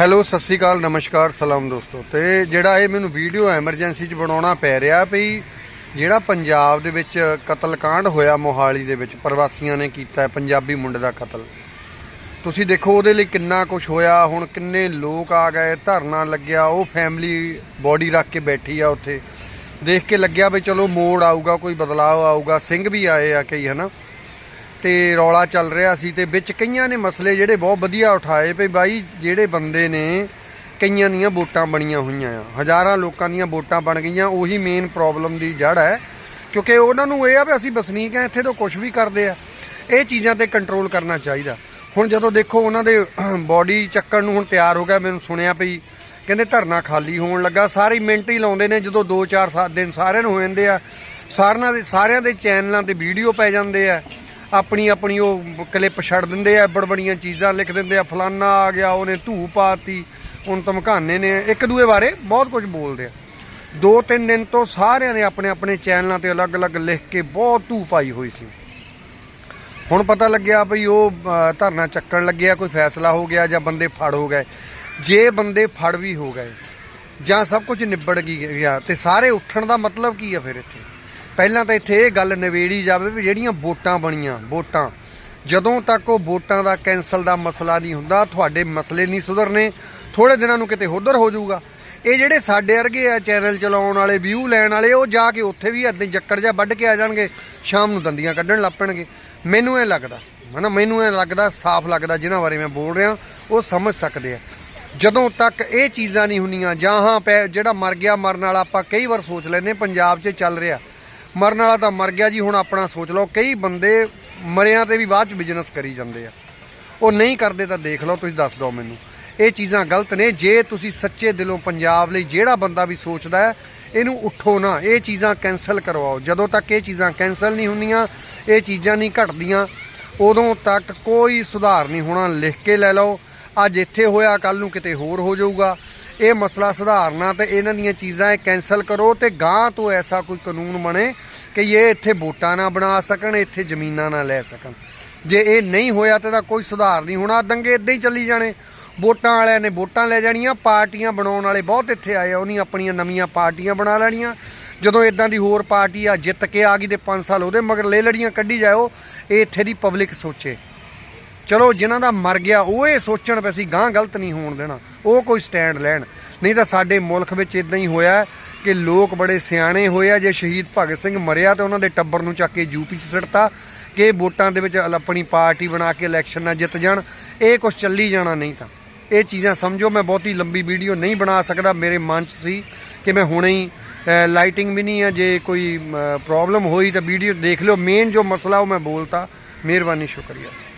Hello, ਸਤਿ ਸ਼੍ਰੀ ਅਕਾਲ, ਨਮਸਕਾਰ, ਸਲਾਮ ਦੋਸਤੋ। ਤੇ ਜਿਹੜਾ ਇਹ ਮੈਨੂੰ ਵੀਡੀਓ ਐਮਰਜੈਂਸੀ ਚ ਬਣਾਉਣਾ ਪੈ ਰਿਹਾ ਵੀ ਜਿਹੜਾ ਪੰਜਾਬ ਦੇ ਵਿੱਚ ਕਤਲकांड ਹੋਇਆ ਮੋਹਾਲੀ ਦੇ ਵਿੱਚ, ਪ੍ਰਵਾਸੀਆਂ ਨੇ ਕੀਤਾ ਪੰਜਾਬੀ ਮੁੰਡੇ ਦਾ ਕਤਲ। ਤੁਸੀਂ ਦੇਖੋ ਉਹਦੇ ਲਈ ਕਿੰਨਾ ਕੁਝ ਹੋਇਆ, ਹੁਣ ਕਿੰਨੇ ਲੋਕ ਆ ਗਏ, ਧਰਨਾ ਲੱਗਿਆ, ਉਹ ਫੈਮਿਲੀ ਬੋਡੀ ਰੱਖ ਕੇ ਬੈਠੀ ਆ ਉੱਥੇ। ਦੇਖ ਕੇ ਲੱਗਿਆ ਵੀ ਚਲੋ ਮੋੜ ਆਊਗਾ, ਕੋਈ ਬਦਲਾਅ ਆਊਗਾ, ਸਿੰਘ ਵੀ ਆਏ ਆ ਕਈ, ਹਨਾ? ਤੇ ਰੌਲਾ ਚੱਲ ਰਿਹਾ ਸੀ ਤੇ ਵਿੱਚ ਕਈਆਂ ਨੇ ਮਸਲੇ ਜਿਹੜੇ ਬਹੁਤ ਵਧੀਆ ਉਠਾਏ ਵੀ ਬਾਈ ਜਿਹੜੇ ਬੰਦੇ ਨੇ ਕਈਆਂ ਦੀਆਂ ਵੋਟਾਂ ਬਣੀਆਂ ਹੋਈਆਂ ਆ। ਹਜ਼ਾਰਾਂ ਲੋਕਾਂ ਦੀਆਂ ਵੋਟਾਂ ਬਣ ਗਈਆਂ, ਉਹੀ ਮੇਨ ਪ੍ਰੋਬਲਮ ਦੀ ਜੜ ਹੈ। ਕਿਉਂਕਿ ਉਹਨਾਂ ਨੂੰ ਇਹ ਆ ਵੀ ਅਸੀਂ ਵਸਨੀਕ ਆ, ਇੱਥੇ ਤੋਂ ਕੁਝ ਵੀ ਕਰਦੇ ਆ। ਇਹ ਚੀਜ਼ਾਂ ਤੇ ਕੰਟਰੋਲ ਕਰਨਾ ਚਾਹੀਦਾ। ਹੁਣ ਜਦੋਂ ਦੇਖੋ ਉਹਨਾਂ ਦੇ ਬਾਡੀ ਚੱਕਣ ਨੂੰ ਹੁਣ ਤਿਆਰ ਹੋ ਗਿਆ, ਮੈਨੂੰ ਸੁਣਿਆ ਪਈ ਕਹਿੰਦੇ ਧਰਨਾ ਖਾਲੀ ਹੋਣ ਲੱਗਾ। ਸਾਰੇ ਮਿੰਟ ਹੀ ਲਾਉਂਦੇ ਨੇ, ਜਦੋਂ 2-4 ਦਿਨ ਸਾਰਿਆਂ ਨੂੰ ਹੋ ਜਾਂਦੇ ਆ। ਸਾਰਿਆਂ ਦੇ ਸਾਰਿਆਂ ਦੇ ਚੈਨਲਾਂ ਤੇ ਵੀਡੀਓ ਪੈ ਜਾਂਦੇ ਆ। ਆਪਣੀ ਆਪਣੀ ਉਹ ਕਲਿੱਪ ਛੱਡ ਦਿੰਦੇ ਆ, ਬੜਬੜੀਆਂ ਚੀਜ਼ਾਂ ਲਿਖ ਦਿੰਦੇ ਆ, ਫਲਾਨਾ ਆ ਗਿਆ, ਉਹਨੇ ਧੂ ਪਾਤੀ, ਹੁਣ ਧਮਕਾਨੇ ਨੇ। ਇੱਕ ਦੂਏ ਬਾਰੇ ਬਹੁਤ ਕੁਝ ਬੋਲਦੇ ਆ। ਦੋ ਤਿੰਨ ਦਿਨ ਤੋਂ ਸਾਰਿਆਂ ਨੇ ਆਪਣੇ ਆਪਣੇ ਚੈਨਲਾਂ ਤੇ ਅਲੱਗ-ਅਲੱਗ ਲਿਖ ਕੇ ਬਹੁਤ ਧੂ ਪਾਈ ਹੋਈ ਸੀ। ਹੁਣ ਪਤਾ ਲੱਗਿਆ ਭਈ ਉਹ ਧਰਨਾ ਚੱਕਣ ਲੱਗਿਆ ਕੋਈ ਫੈਸਲਾ ਹੋ ਗਿਆ ਜਾਂ ਬੰਦੇ ਫੜ ਹੋ ਗਏ। ਜੇ ਬੰਦੇ ਫੜ ਵੀ ਹੋ ਗਏ ਜਾਂ ਸਭ ਕੁਝ ਨਿਬੜ ਗਈ ਗਿਆ ਤੇ ਸਾਰੇ ਉੱਠਣ ਦਾ ਮਤਲਬ ਕੀ ਆ ਫਿਰ ਇੱਥੇ? ਪਹਿਲਾਂ ਤਾਂ ਇੱਥੇ ਇਹ ਗੱਲ ਨਿਵੇੜੀ ਜਾਵੇ ਵੀ ਜਿਹੜੀਆਂ ਵੋਟਾਂ ਬਣੀਆਂ, ਵੋਟਾਂ। ਜਦੋਂ ਤੱਕ ਉਹ ਵੋਟਾਂ ਦਾ ਕੈਨਸਲ ਦਾ ਮਸਲਾ ਨਹੀਂ ਹੁੰਦਾ, ਤੁਹਾਡੇ ਮਸਲੇ ਨਹੀਂ ਸੁਧਰਨੇ ਥੋੜੇ ਦਿਨਾਂ ਨੂੰ ਕਿਤੇ ਉਧਰ ਹੋ ਜਾਊਗਾ। ਇਹ ਜਿਹੜੇ ਸਾਡੇ ਵਰਗੇ ਆ ਚੈਨਲ ਚਲਾਉਣ ਵਾਲੇ ਵਿਊ ਲੈਣ ਵਾਲੇ, ਉਹ ਜਾ ਕੇ ਉੱਥੇ ਵੀ ਏਦਾਂ ਜੱਕੜ ਜਿਹਾ ਵੱਢ ਕੇ ਆ ਜਾਣਗੇ, ਸ਼ਾਮ ਨੂੰ ਦੰਦੀਆਂ ਕੱਢਣ ਲੱਪਣਗੇ ਮੈਨੂੰ ਇਹ ਲੱਗਦਾ, ਹਨਾ, ਮੈਨੂੰ ਇਹ ਲੱਗਦਾ, ਸਾਫ਼ ਲੱਗਦਾ ਜਿਨ੍ਹਾਂ ਬਾਰੇ ਮੈਂ ਬੋਲ ਰਿਹਾ, ਉਹ ਸਮਝ ਸਕਦੇ ਆ। ਜਦੋਂ ਤੱਕ ਇਹ ਚੀਜ਼ਾਂ ਨਹੀਂ ਹੁੰਦੀਆਂ, ਜਾਂ ਹਾਂ, ਪੈ- ਜਿਹੜਾ ਮਰ ਗਿਆ, ਮਰਨ ਵਾਲਾ ਆਪਾਂ ਕਈ ਵਾਰ ਸੋਚ ਲੈਂਦੇ ਪੰਜਾਬ 'ਚ ਚੱਲ ਰਿਹਾ। ਮਰਨ ਵਾਲਾ ਤਾਂ ਮਰ ਗਿਆ ਜੀ, ਹੁਣ ਆਪਣਾ ਸੋਚ ਲਓ, ਕਈ ਬੰਦੇ ਮਰਿਆਂ ਤੇ ਵੀ ਬਾਅਦ 'ਚ ਬਿਜ਼ਨਸ ਕਰੀ ਜਾਂਦੇ ਆ। ਉਹ ਨਹੀਂ ਕਰਦੇ ਤਾਂ ਦੇਖ ਲਓ, ਤੁਸੀਂ ਦੱਸ ਦਿਓ ਮੈਨੂੰ। ਇਹ ਚੀਜ਼ਾਂ ਗਲਤ ਨੇ, ਜੇ ਤੁਸੀਂ ਸੱਚੇ ਦਿਲੋਂ ਪੰਜਾਬ ਲਈ ਜਿਹੜਾ ਬੰਦਾ ਵੀ ਸੋਚਦਾ ਹੈ, ਇਹਨੂੰ ਉੱਠੋ ਨਾ। ਇਹ ਚੀਜ਼ਾਂ ਕੈਨਸਲ ਕਰਵਾਓ। ਜਦੋਂ ਤੱਕ ਇਹ ਚੀਜ਼ਾਂ ਕੈਨਸਲ ਨਹੀਂ ਹੁੰਦੀਆਂ, ਇਹ ਚੀਜ਼ਾਂ ਨਹੀਂ ਘਟਦੀਆਂ, ਉਦੋਂ ਤੱਕ ਕੋਈ ਸੁਧਾਰ ਨਹੀਂ ਹੋਣਾ। ਲਿਖ ਕੇ ਲੈ ਲਓ, ਅੱਜ ਇੱਥੇ ਹੋਇਆ ਕੱਲ ਨੂੰ ਕਿਤੇ ਹੋਰ ਹੋ ਜਾਊਗਾ। ਇਹ ਮਸਲਾ ਸੁਧਾਰਨਾ ਤੇ ਇਹਨਾਂ ਦੀਆਂ ਚੀਜ਼ਾਂ ਇਹ ਕੈਨਸਲ ਕਰੋ ਤੇ ਗਾਂ ਤੋਂ ਐਸਾ ਕੋਈ ਕਾਨੂੰਨ ਬਣੇ ਕਿ ਇਹ ਇੱਥੇ ਵੋਟਾਂ ਨਾ ਬਣਾ ਸਕਣ, ਇੱਥੇ ਜ਼ਮੀਨਾਂ ਨਾ ਲੈ ਸਕਣ। ਜੇ ਇਹ ਨਹੀਂ ਹੋਇਆ ਤਾਂ ਕੋਈ ਸੁਧਾਰ ਨਹੀਂ ਹੋਣਾ। ਦੰਗੇ ਇਦਾਂ ਹੀ ਚੱਲੀ ਜਾਣੇ। ਵੋਟਾਂ ਵਾਲਿਆਂ ਨੇ ਵੋਟਾਂ ਲੈ ਜਾਣੀਆਂ, ਪਾਰਟੀਆਂ ਬਣਾਉਣ ਵਾਲੇ ਬਹੁਤ ਇੱਥੇ ਆਏ ਆ, ਉਹਨੀ ਆਪਣੀਆਂ ਨਵੀਆਂ ਪਾਰਟੀਆਂ ਬਣਾ ਲੈਣੀਆਂ। ਜਦੋਂ ਇਦਾਂ ਦੀ ਹੋਰ ਪਾਰਟੀ ਆ, ਜਿੱਤ ਕੇ ਆ ਗਈ ਤੇ 5 ਸਾਲ ਉਹਦੇ ਮਗਰ ਲੈ ਲੜੀਆਂ, ਕੱਢੀ ਜਾਓ ਇਹ ਇੱਥੇ ਦੀ ਪਬਲਿਕ ਸੋਚੇ। ਚਲੋ ਜਿਨ੍ਹਾਂ ਦਾ ਮਰ ਗਿਆ, ਉਹ ਇਹ ਸੋਚਣ ਵੀ ਅਸੀਂ ਗਾਂ ਗਲਤ ਨਹੀਂ ਹੋਣ ਦੇਣਾ, ਉਹ ਕੋਈ ਸਟੈਂਡ ਲੈਣ। ਨਹੀਂ ਤਾਂ ਸਾਡੇ ਮੁਲਕ ਵਿੱਚ ਇਦਾਂ ਹੀ ਹੋਇਆ ਕਿ ਲੋਕ ਬੜੇ ਸਿਆਣੇ ਹੋਏ ਆ, ਜੇ ਸ਼ਹੀਦ ਭਗਤ ਸਿੰਘ ਮਰਿਆ ਤਾਂ ਉਹਨਾਂ ਦੇ ਟੱਬਰ ਨੂੰ ਚੱਕ ਕੇ ਯੂਪੀ 'ਚ ਸਿੱਟਤਾ, ਕਿ ਵੋਟਾਂ ਦੇ ਵਿੱਚ ਆਪਣੀ ਪਾਰਟੀ ਬਣਾ ਕੇ ਇਲੈਕਸ਼ਨ ਨਾਲ ਜਿੱਤ ਜਾਣ, ਇਹ ਕੁਝ ਚੱਲੀ ਜਾਣਾ ਨਹੀਂ ਤਾਂ। ਇਹ ਚੀਜ਼ਾਂ ਸਮਝੋ, ਮੈਂ ਬਹੁਤੀ ਲੰਬੀ ਵੀਡੀਓ ਨਹੀਂ ਬਣਾ ਸਕਦਾ, ਮੇਰੇ ਮਨ 'ਚ ਸੀ ਕਿ ਮੈਂ ਹੁਣੇ ਹੀ ਲਾਈਟਿੰਗ ਵੀ ਨਹੀਂ ਹੈ ਜੇ ਕੋਈ ਪ੍ਰੋਬਲਮ ਹੋਈ ਤਾਂ ਵੀਡੀਓ ਦੇਖ ਲਿਓ ਮੇਨ ਜੋ ਮਸਲਾ ਉਹ ਮੈਂ ਬੋਲਤਾ। ਮਿਹਰਬਾਨੀ, ਸ਼ੁਕਰੀਆ।